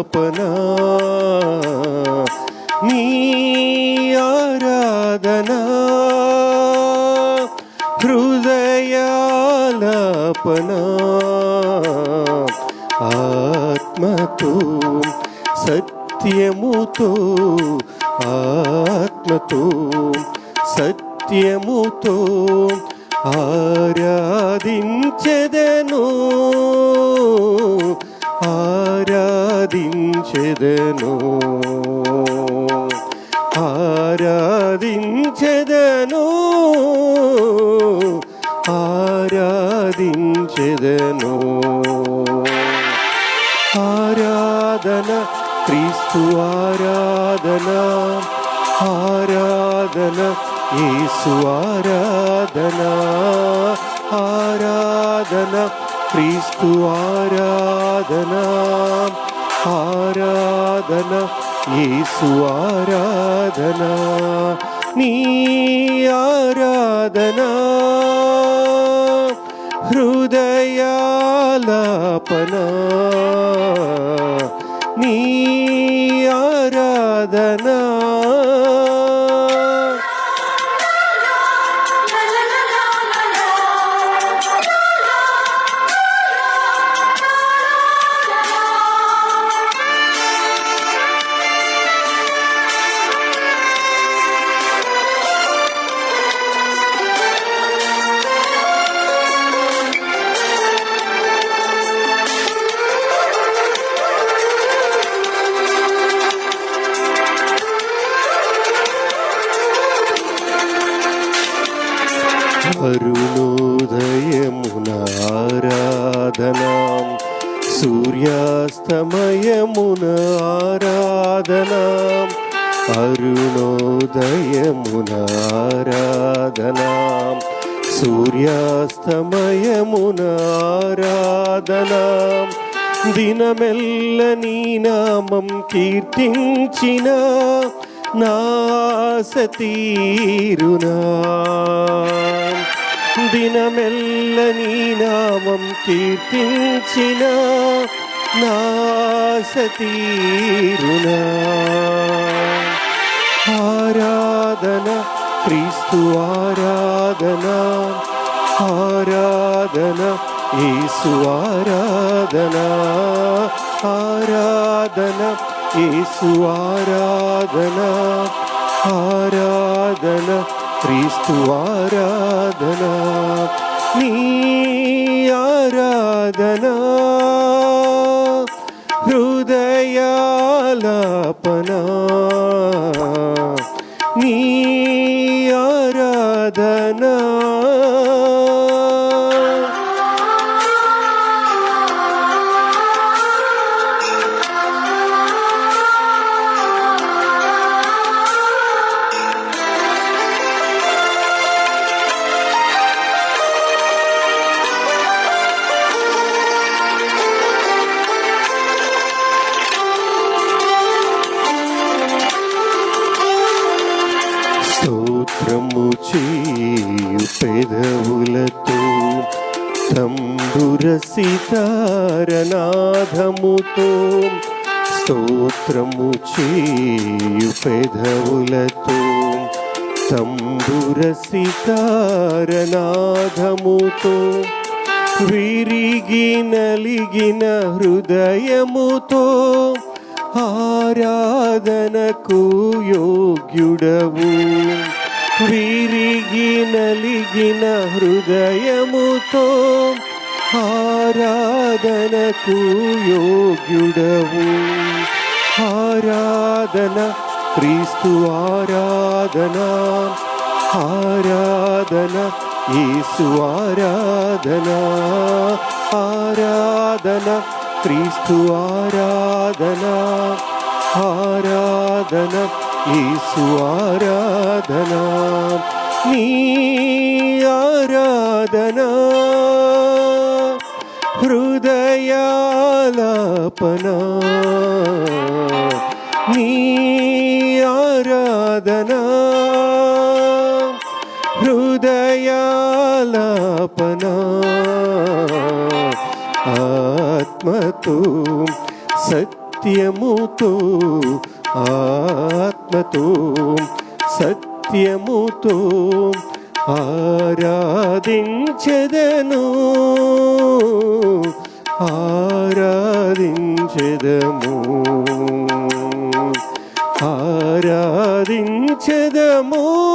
తపన నీ ఆరాధన. హృదయాలపన. ఆత్మతో సత్యముతో. ఆత్మతో సత్యముతో. ఆరాధించెదను. ఆరాధించెదను. ఆరాధించెదను. ఆరాధన క్రీస్తు ఆరాధన. ఆరాధన యేసు ఆరాధన. ఆరాధన క్రీస్తు ఆరాధన. ఆరాధన యేసు ఆరాధన నీ ఆరాధన. హృదయాలాపన నీ సూర్యాస్తమయమున ఆరాధన అరుణోదయమున ఆరాధన సూర్యాస్తమయమున ఆరాధన దినమెల్ల నీ నామం కీర్తించిన నాసతీరునా దినమెల్ల నీ నామం కీర్తించిన నాసతీరునా ఆరాధన క్రీస్తు ఆరాధన. ఆరాధన యేసు ఆరాధన. ఆరాధన యేసు ఆరాధన. ఆరాధన క్రీస్తు ఆరాధన. నీ ఆరాధనా హృదయాలాపన సంధురసితారనాథముతో స్తోత్రము చేయు పెదవులతో తంబుర విరిగి నలిగిన హృదయముతో ఆరాధనకు యోగ్యుడవు. విరిగి నలిగిన హృదయముతో ఆరాధనకు యోగ్యుడవు. ఆరాధన క్రీస్తు ఆరాధన ఆరాధన యేసు ఆరాధన ఆరాధన క్రీస్తు ఆరాధన ఆరాధన యేసు ఆరాధన నీ ఆరాధన. హృదయాలాపన నీ ఆరాధన. హృదయాలాపన ఆత్మతో సత్యముతో ఆత్మ ఆత్మతో సత్యముతో ఆరాధించెదను. ఆరాధించెదము. ఆరాధించెదము.